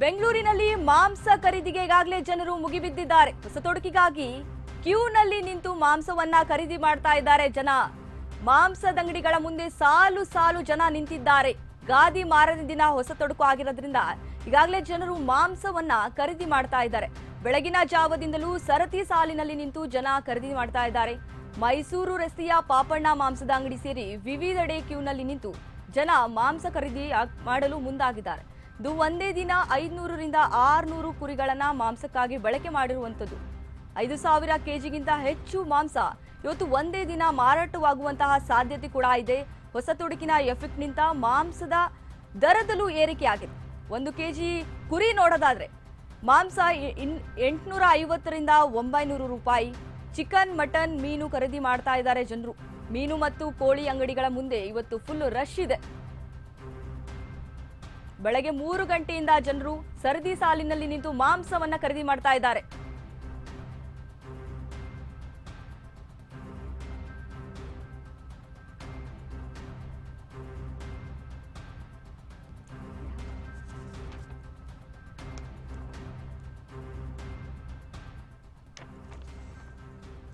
ಬೆಂಗಳೂರಿನಲ್ಲಿ ಮಾಂಸ ಖರೀದಿಗೆ ಈಗಾಗಲೇ ಜನರು ಮುಗಿಬಿದ್ದಿದ್ದಾರೆ. ಹೊಸ ತೊಡಕಿಗಾಗಿ ಕ್ಯೂನಲ್ಲಿ ನಿಂತು ಮಾಂಸವನ್ನ ಖರೀದಿ ಮಾಡ್ತಾ ಇದ್ದಾರೆ ಜನ. ಮಾಂಸದ ಅಂಗಡಿಗಳ ಮುಂದೆ ಸಾಲು ಸಾಲು ಜನ ನಿಂತಿದ್ದಾರೆ. ಗಾದಿ ಮಾರನೇ ದಿನ ಹೊಸ ತೊಡಕು ಆಗಿರೋದ್ರಿಂದ ಈಗಾಗಲೇ ಜನರು ಮಾಂಸವನ್ನ ಖರೀದಿ ಮಾಡ್ತಾ ಇದ್ದಾರೆ. ಬೆಳಗಿನ ಜಾವದಿಂದಲೂ ಸರತಿ ಸಾಲಿನಲ್ಲಿ ನಿಂತು ಜನ ಖರೀದಿ ಮಾಡ್ತಾ ಇದ್ದಾರೆ. ಮೈಸೂರು ರಸ್ತೆಯ ಪಾಪಣ್ಣ ಮಾಂಸದ ಅಂಗಡಿ ಸೇರಿ ವಿವಿಧೆಡೆ ಕ್ಯೂನಲ್ಲಿ ನಿಂತು ಜನ ಮಾಂಸ ಖರೀದಿ ಮಾಡಲು ಮುಂದಾಗಿದ್ದಾರೆ. ಇದು ಒಂದೇ ದಿನ ಐದುನೂರರಿಂದ ಆರುನೂರು ಕುರಿಗಳನ್ನ ಮಾಂಸಕ್ಕಾಗಿ ಬಳಕೆ ಮಾಡಿರುವಂಥದ್ದು. ಐದು ಸಾವಿರ ಕೆಜಿಗಿಂತ ಹೆಚ್ಚು ಮಾಂಸ ಇವತ್ತು ಒಂದೇ ದಿನ ಮಾರಾಟವಾಗುವಂತಹ ಸಾಧ್ಯತೆ ಕೂಡ ಇದೆ. ಹೊಸ ತೊಡಕಿನ ಎಫೆಕ್ಟ್ನಿಂದ ಮಾಂಸದ ದರದಲ್ಲೂ ಏರಿಕೆಯಾಗಿದೆ. ಒಂದು ಕೆಜಿ ಕುರಿ ನೋಡೋದಾದರೆ ಮಾಂಸ ಇನ್ ಎಂಟುನೂರ ಐವತ್ತರಿಂದ ಒಂಬೈನೂರು ರೂಪಾಯಿ. ಚಿಕನ್, ಮಟನ್, ಮೀನು ಖರೀದಿ ಮಾಡ್ತಾ ಇದ್ದಾರೆ ಜನರು. ಮೀನು ಮತ್ತು ಕೋಳಿ ಅಂಗಡಿಗಳ ಮುಂದೆ ಇವತ್ತು ಫುಲ್ ರಶ್ ಇದೆ. ಬೆಳಗ್ಗೆ ಮೂರು ಗಂಟೆಯಿಂದ ಜನರು ಸರದಿ ಸಾಲಿನಲ್ಲಿ ನಿಂತು ಮಾಂಸವನ್ನ ಖರೀದಿ ಮಾಡ್ತಾ ಇದ್ದಾರೆ.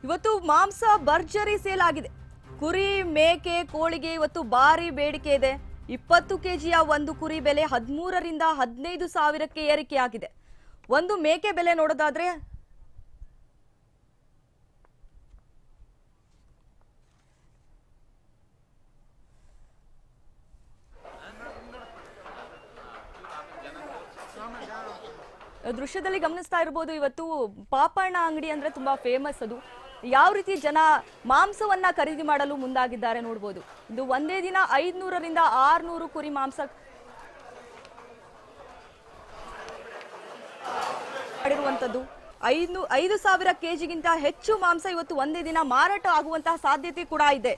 ಇವತ್ತು ಮಾಂಸ ಭರ್ಜರಿ ಸೇಲ್ ಆಗಿದೆ. ಕುರಿ, ಮೇಕೆ, ಕೋಳಿಗೆ ಇವತ್ತು ಭಾರಿ ಬೇಡಿಕೆ ಇದೆ. ಇಪ್ಪತ್ತು ಕೆಜಿಯ ಒಂದು ಕುರಿ ಬೆಲೆ ಹದಿಮೂರರಿಂದ ಹದಿನೈದು ಸಾವಿರಕ್ಕೆ ಏರಿಕೆಯಾಗಿದೆ. ಒಂದು ಮೇಕೆ ಬೆಲೆ ನೋಡೋದಾದ್ರೆ ದೃಶ್ಯದಲ್ಲಿ ಗಮನಿಸ್ತಾ ಇರ್ಬೋದು, ಇವತ್ತು ಪಾಪಣ್ಣ ಅಂಗಡಿ ಅಂದ್ರೆ ತುಂಬಾ ಫೇಮಸ್ ಅದು. ಯಾವ ರೀತಿ ಜನ ಮಾಂಸವನ್ನ ಖರೀದಿ ಮಾಡಲು ಮುಂದಾಗಿದ್ದಾರೆ ನೋಡ್ಬೋದು. ಇದು ಒಂದೇ ದಿನ ಐದ್ನೂರರಿಂದ ಆರ್ನೂರು ಕುರಿ ಮಾಂಸ ಮಾಡಿರುವಂತದ್ದು ಐದು ಐದು ಸಾವಿರ ಕೆಜಿಗಿಂತ ಹೆಚ್ಚು ಮಾಂಸ ಇವತ್ತು ಒಂದೇ ದಿನ ಮಾರಾಟ ಆಗುವಂತಹ ಸಾಧ್ಯತೆ ಕೂಡ ಇದೆ.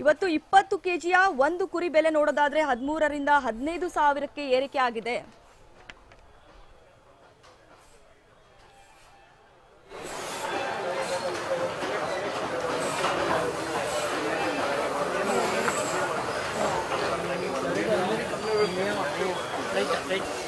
ಇವತ್ತು ಇಪ್ಪತ್ತು ಕೆಜಿಯ ಒಂದು ಕುರಿ ಬೆಲೆ ನೋಡೋದಾದ್ರೆ ಹದಿಮೂರರಿಂದ ಹದಿನೈದು ಸಾವಿರಕ್ಕೆ ಏರಿಕೆ ಆಗಿದೆ. Thank you.